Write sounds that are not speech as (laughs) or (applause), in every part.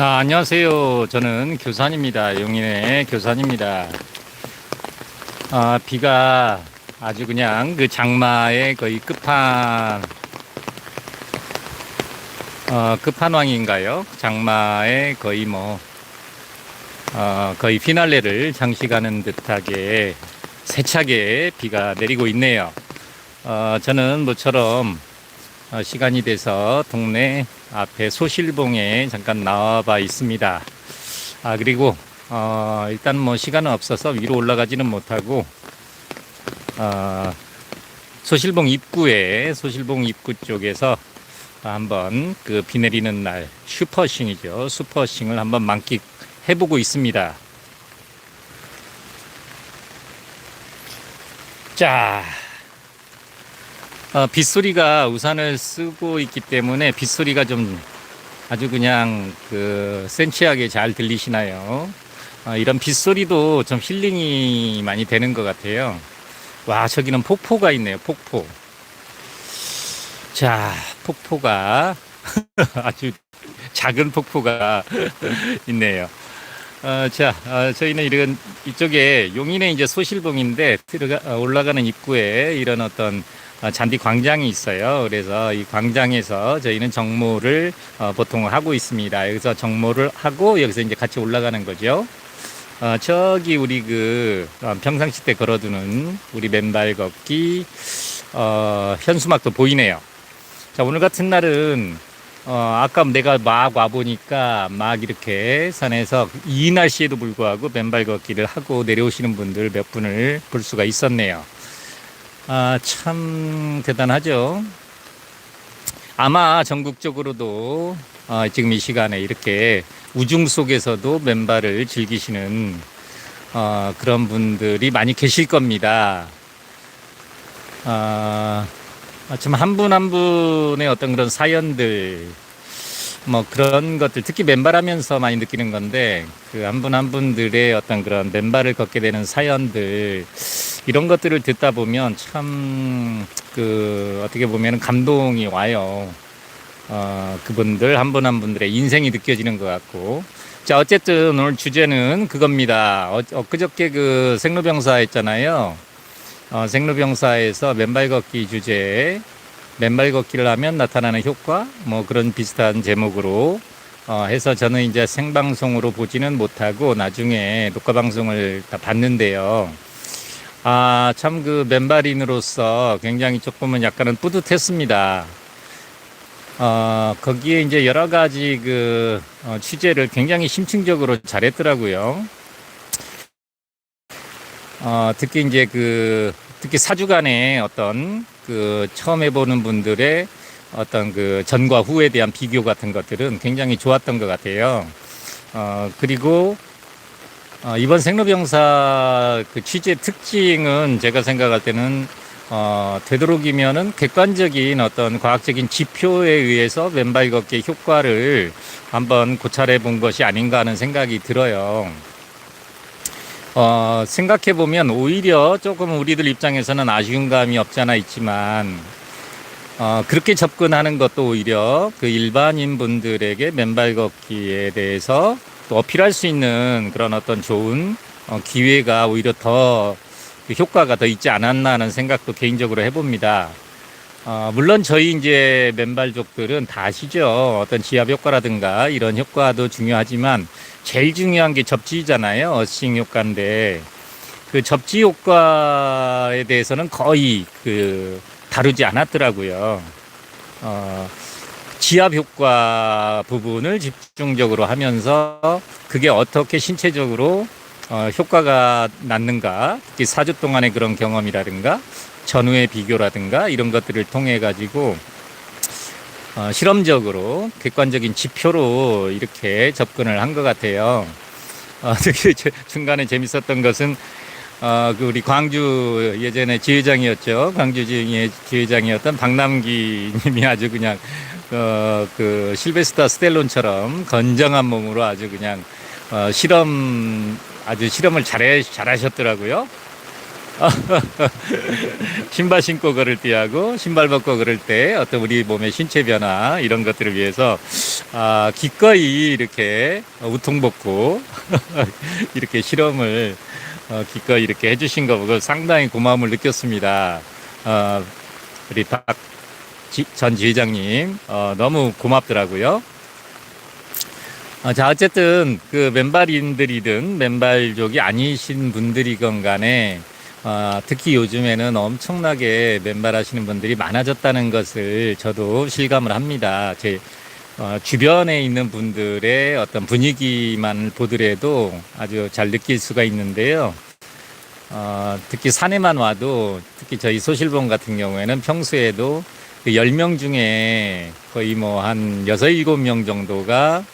아, 안녕하세요. 저는 교산입니다. 용인의 교산입니다. 아, 비가 아주 그냥 그 장마의 거의 끝판, 어, 끝판왕인가요? 장마의 거의 뭐, 어, 거의 피날레를 장식하는 듯하게 세차게 비가 내리고 있네요. 어, 저는 모처럼 어, 시간이 돼서 동네 앞에 소실봉에 잠깐 나와봐 있습니다. 아, 그리고, 어, 일단 뭐 시간은 없어서 위로 올라가지는 못하고, 어, 소실봉 입구에, 소실봉 입구 쪽에서 한번 그 비 내리는 날 슈퍼싱이죠. 슈퍼싱을 한번 만끽해보고 있습니다. 자, 어, 빗소리가 우산을 쓰고 있기 때문에 빗소리가 좀 아주 그냥 그 센치하게 잘 들리시나요? 어, 이런 빗소리도 좀 힐링이 많이 되는 것 같아요. 와, 저기는 폭포가 있네요, 폭포. 자, 폭포가 (laughs) 아주 작은 폭포가 (laughs) 있네요. 어, 자, 어, 저희는 이런 이쪽에 용인의 이제 소실봉인데 들어가 어, 올라가는 입구에 이런 어떤 어, 잔디 광장이 있어요. 그래서 이 광장에서 저희는 정모를 어, 보통 하고 있습니다. 여기서 정모를 하고 여기서 이제 같이 올라가는 거죠. 어, 저기 우리 그 어, 평상시 때 걸어두는 우리 맨발 걷기 어, 현수막도 보이네요. 자, 오늘 같은 날은 어, 아까 내가 막 와보니까 막 이렇게 산에서 이 날씨에도 불구하고 맨발 걷기를 하고 내려오시는 분들 몇 분을 볼 수가 있었네요. 아, 참 대단하죠. 아마 전국적으로도 어, 지금 이 시간에 이렇게 우중 속에서도 맨발을 즐기시는 어, 그런 분들이 많이 계실 겁니다. 아, 참 한 분 한 분의 어떤 그런 사연들 뭐 그런 것들 특히 맨발하면서 많이 느끼는 건데 그 한 분한 분들의 어떤 그런 맨발을 걷게 되는 사연들 이런 것들을 듣다 보면 참 그 어떻게 보면 감동이 와요. 어, 그분들 한분한 분들의 인생이 느껴지는 것 같고 자 어쨌든 오늘 주제는 그겁니다. 어, 엊그저께 그 생로병사 했잖아요. 어, 생로병사에서 맨발 걷기 주제에 맨발 걷기를 하면 나타나는 효과 뭐 그런 비슷한 제목으로 어, 해서 저는 이제 생방송으로 보지는 못하고 나중에 녹화 방송을 다 봤는데요. 아, 참 그 맨발인으로서 굉장히 조금은 약간은 뿌듯했습니다. 어, 거기에 이제 여러 가지 그 어, 취재를 굉장히 심층적으로 잘했더라고요. 어, 특히 이제 그, 특히 사주간의 어떤 그 처음 해보는 분들의 어떤 그 전과 후에 대한 비교 같은 것들은 굉장히 좋았던 것 같아요. 어, 그리고 어, 이번 생로병사 그 취재 특징은 제가 생각할 때는 어, 되도록이면은 객관적인 어떤 과학적인 지표에 의해서 왼발 걷기 효과를 한번 고찰해 본 것이 아닌가 하는 생각이 들어요. 어, 생각해 보면 오히려 조금 우리들 입장에서는 아쉬운 감이 없지 않아 있지만 어, 그렇게 접근하는 것도 오히려 그 일반인 분들에게 맨발 걷기에 대해서 또 어필할 수 있는 그런 어떤 좋은 어, 기회가 오히려 더그 효과가 더 있지 않았나 하는 생각도 개인적으로 해봅니다. 어, 물론 저희 이제 맨발족들은 다 아시죠. 어떤 지압 효과라든가 이런 효과도 중요하지만 제일 중요한 게 접지잖아요. 어싱 효과인데 그 접지 효과에 대해서는 거의 그 다루지 않았더라고요. 어, 지압 효과 부분을 집중적으로 하면서 그게 어떻게 신체적으로 어, 효과가 났는가, 특히 4주 동안의 그런 경험이라든가, 전후의 비교라든가, 이런 것들을 통해 가지고, 어, 실험적으로 객관적인 지표로 이렇게 접근을 한 것 같아요. 어, (laughs) 특히 중간에 재밌었던 것은, 어, 그 우리 광주 예전에 지회장이었죠. 광주 지회장이었던 박남기 님이 아주 그냥, 어, 그 실베스타 스텔론처럼 건장한 몸으로 아주 그냥, 어, 실험 아주 실험을 잘해, 잘하셨더라고요. (laughs) 신발 신고 걸을 때하고 신발 벗고 걸을 때 어떤 우리 몸의 신체 변화 이런 것들을 위해서 아, 기꺼이 이렇게 우통 벗고 (laughs) 이렇게 실험을 어, 기꺼이 이렇게 해주신 거 보고 상당히 고마움을 느꼈습니다. 어, 우리 박전 지회장님 어, 너무 고맙더라고요. 어, 자 어쨌든 그 맨발인들이든 맨발족이 아니신 분들이건 간에 어, 특히 요즘에는 엄청나게 맨발하시는 분들이 많아졌다는 것을 저도 실감을 합니다. 제 어, 주변에 있는 분들의 어떤 분위기만 보더라도 아주 잘 느낄 수가 있는데요. 어, 특히 산에만 와도 특히 저희 소실봉 같은 경우에는 평소에도 그 10명 중에 거의 뭐 한 6, 7명 정도가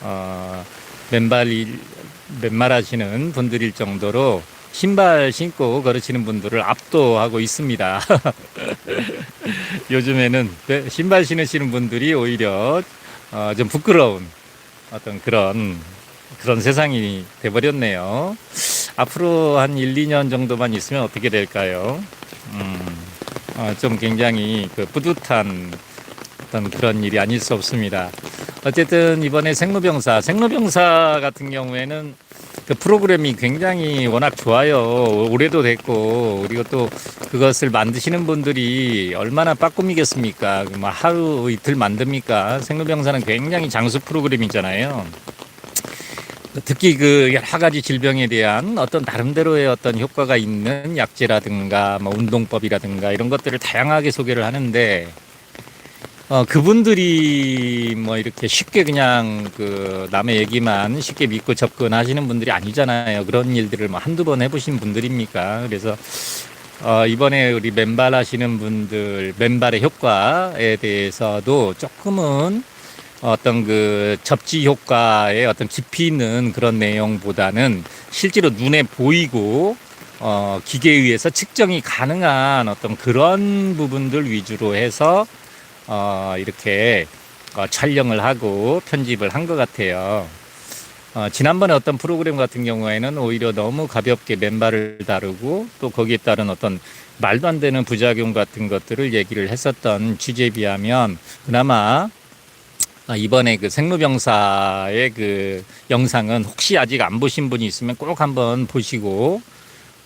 어, 맨발 하시는 분들일 정도로 신발 신고 걸으시는 분들을 압도하고 있습니다. (laughs) 요즘에는 네, 신발 신으시는 분들이 오히려 어, 좀 부끄러운 어떤 그런 그런 세상이 돼버렸네요. 앞으로 한 1, 2년 정도만 있으면 어떻게 될까요? 음, 어, 좀 굉장히 그 뿌듯한 어떤 그런 일이 아닐 수 없습니다. 어쨌든 이번에 생로병사, 생로병사 같은 경우에는 그 프로그램이 굉장히 워낙 좋아요. 올해도 됐고, 그리고 또 그것을 만드시는 분들이 얼마나 빠꿈이겠습니까? 그뭐 하루 이틀 만듭니까? 생로병사는 굉장히 장수 프로그램이잖아요. 특히 그 여러 가지 질병에 대한 어떤 나름대로의 어떤 효과가 있는 약제라든가 뭐 운동법이라든가 이런 것들을 다양하게 소개를 하는데 어, 그분들이 뭐 이렇게 쉽게 그냥 그 남의 얘기만 쉽게 믿고 접근하시는 분들이 아니잖아요. 그런 일들을 뭐 한두 번 해보신 분들입니까? 그래서 어, 이번에 우리 맨발 하시는 분들, 맨발의 효과에 대해서도 조금은 어떤 그 접지 효과의 어떤 깊이 있는 그런 내용보다는 실제로 눈에 보이고 어, 기계에 의해서 측정이 가능한 어떤 그런 부분들 위주로 해서 어, 이렇게 어, 촬영을 하고 편집을 한 것 같아요. 어, 지난번에 어떤 프로그램 같은 경우에는 오히려 너무 가볍게 맨발을 다루고 또 거기에 따른 어떤 말도 안 되는 부작용 같은 것들을 얘기를 했었던 취재에 비하면 그나마 아, 이번에 그 생로병사의 그 영상은 혹시 아직 안 보신 분이 있으면 꼭 한번 보시고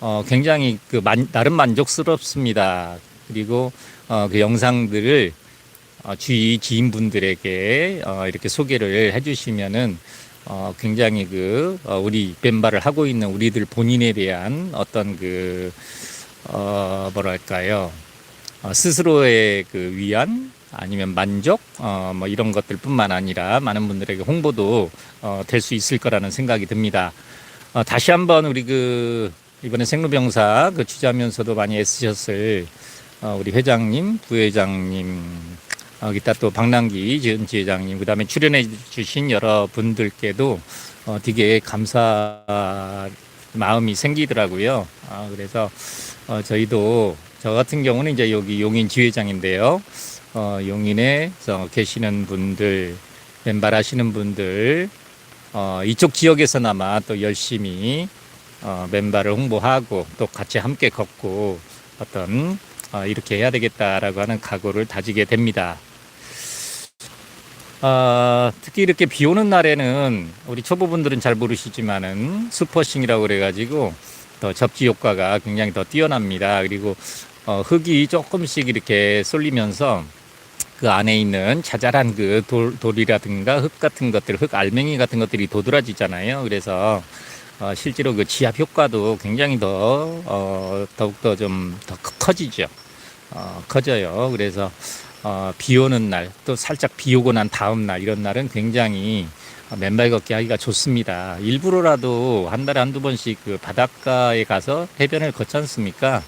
어, 굉장히 그 만, 나름 만족스럽습니다. 그리고 어, 그 영상들을 어, 주위 지인분들에게 어, 이렇게 소개를 해주시면은 어, 굉장히 그 어, 우리 벤바를 하고 있는 우리들 본인에 대한 어떤 그 어, 뭐랄까요 어, 스스로의 그 위안 아니면 만족 어, 뭐 이런 것들 뿐만 아니라 많은 분들에게 홍보도 어, 될 수 있을 거라는 생각이 듭니다. 어, 다시 한번 우리 그 이번에 생로병사 그 취재하면서도 많이 애쓰셨을 어, 우리 회장님, 부회장님, 어, 기타 또 박남기 전 지회장님, 그 다음에 출연해 주신 여러 분들께도 어, 되게 감사 마음이 생기더라고요. 아, 그래서 어, 저희도 저 같은 경우는 이제 여기 용인 지회장인데요. 어, 용인에 서 계시는 분들, 맨발 하시는 분들, 어, 이쪽 지역에서나마 또 열심히 어, 맨발을 홍보하고 또 같이 함께 걷고 어떤 어, 이렇게 해야 되겠다라고 하는 각오를 다지게 됩니다. 어, 특히 이렇게 비 오는 날에는 우리 초보분들은 잘 모르시지만은 슈퍼싱이라고 그래가지고 더 접지 효과가 굉장히 더 뛰어납니다. 그리고 어, 흙이 조금씩 이렇게 쏠리면서 그 안에 있는 자잘한 그 돌, 돌이라든가 흙 같은 것들, 흙 알맹이 같은 것들이 도드라지잖아요. 그래서 어, 실제로 그 지압 효과도 굉장히 더 어, 더욱더 좀 더 커지죠. 어, 커져요. 그래서 어, 비 오는 날, 또 살짝 비 오고 난 다음 날, 이런 날은 굉장히 맨발 걷기 하기가 좋습니다. 일부러라도 한 달에 한두 번씩 그 바닷가에 가서 해변을 걷지 않습니까?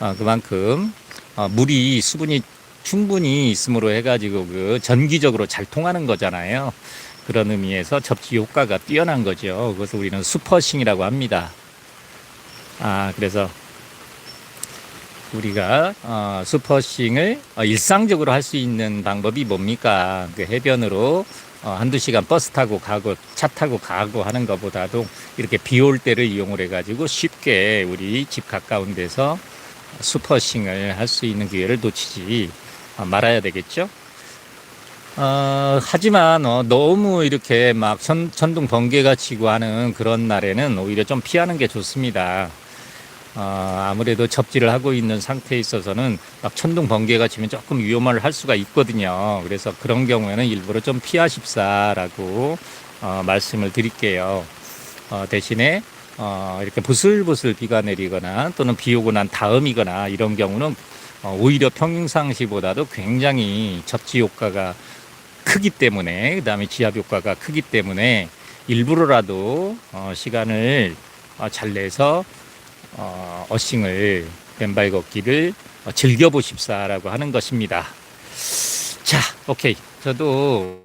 어, 그만큼 어, 물이 수분이 충분히 있음으로 해가지고 그 전기적으로 잘 통하는 거잖아요. 그런 의미에서 접지 효과가 뛰어난 거죠. 그것을 우리는 슈퍼싱이라고 합니다. 아, 그래서 우리가 어, 슈퍼싱을 어, 일상적으로 할 수 있는 방법이 뭡니까? 그 해변으로 어, 한두 시간 버스 타고 가고 차 타고 가고 하는 것보다도 이렇게 비 올 때를 이용을 해가지고 쉽게 우리 집 가까운 데서 슈퍼싱을 할 수 있는 기회를 놓치지 어, 말아야 되겠죠. 어, 하지만 어, 너무 이렇게 막 천, 천둥 번개가 치고 하는 그런 날에는 오히려 좀 피하는 게 좋습니다. 어, 아무래도 접지를 하고 있는 상태에 있어서는 막 천둥 번개가 치면 조금 위험을 할 수가 있거든요. 그래서 그런 경우에는 일부러 좀 피하십사라고 어, 말씀을 드릴게요. 어, 대신에 어, 이렇게 부슬부슬 비가 내리거나 또는 비 오고 난 다음이거나 이런 경우는 어, 오히려 평상시보다도 굉장히 접지 효과가 크기 때문에 그다음에 지압 효과가 크기 때문에 일부러라도 어, 시간을 어, 잘 내서 어, 어싱을 맨발 걷기를 어, 즐겨보십사라고 하는 것입니다. 자, 오케이. 저도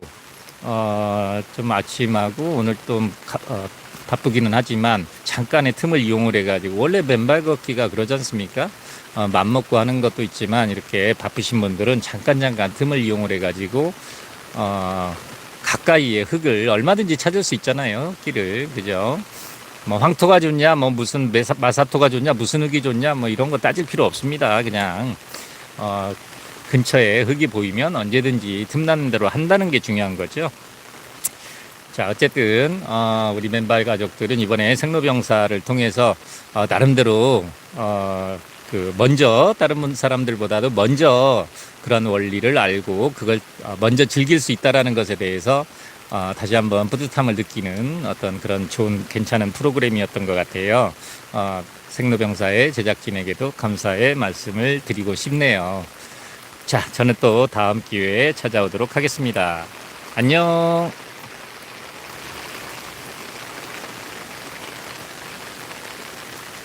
어, 좀 아침하고 오늘 좀 가- 어, 바쁘기는 하지만 잠깐의 틈을 이용을 해가지고 원래 맨발 걷기가 그러지 않습니까? 어, 맘 먹고 하는 것도 있지만 이렇게 바쁘신 분들은 잠깐 잠깐 틈을 이용을 해가지고 어, 가까이에 흙을 얼마든지 찾을 수 있잖아요. 길을 그죠? 뭐 황토가 좋냐, 뭐 무슨 메사, 마사토가 좋냐, 무슨 흙이 좋냐, 뭐 이런 거 따질 필요 없습니다. 그냥 어, 근처에 흙이 보이면 언제든지 틈나는 대로 한다는 게 중요한 거죠. 자, 어쨌든 어, 우리 맨발 가족들은 이번에 생로병사를 통해서 어, 나름대로 어, 그 먼저 다른 분- 사람들보다도 먼저 그런 원리를 알고 그걸 어, 먼저 즐길 수 있다라는 것에 대해서 어, 다시 한번 뿌듯함을 느끼는 어떤 그런 좋은 괜찮은 프로그램이었던 것 같아요. 어, 생로병사의 제작진에게도 감사의 말씀을 드리고 싶네요. 자, 저는 또 다음 기회에 찾아오도록 하겠습니다. 안녕.